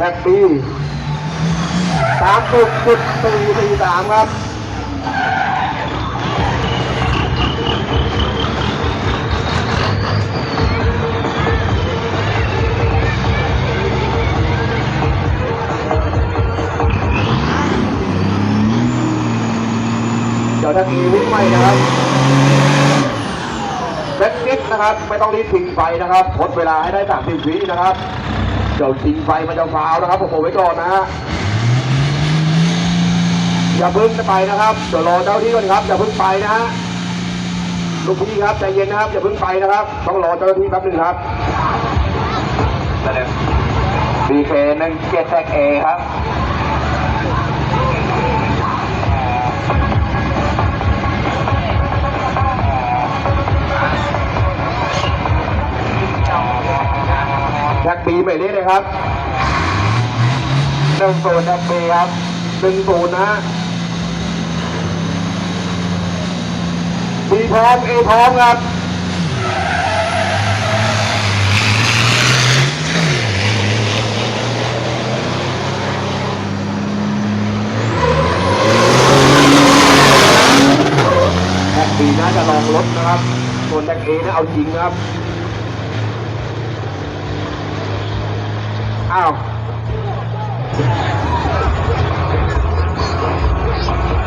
ท็กบีสามจุดจุดสี่สี่สามครับเดี๋ยวถ้ามีวิ่งใหม่นะครับเล็กนิดนะครับ ไม่ต้องรีบทิ้งไฟนะครับทดเวลาให้ได้สามสิบวินะครับ เดี๋ยวทิ้งไฟมันจะฟาวนะครับผมบอกไว้ก่อนนะฮะอย่าเพิ่งไปนะครับเดี๋ยวรอเจ้าที่ก่อนครับอย่าเพิ่งไปนะฮะลูกพี่ครับใจเย็นนะครับอย่าเพิ่งไปนะครับ ต้องรอเจ้าหน้าที่แป๊บหนึงครับดีเคหนึ่งเจ็ดแท็กเอครับ กบีไปเรื่อยเลยครับหนึ่งศูนย์แท็กบีครับหนึ่งศูนย์นะฮะบีพร้อมเอพร้อมครับแท็กบีน่าจะลองรถนะครับส่วนแท็กเอนะเอาจริงนะครับ อ้าว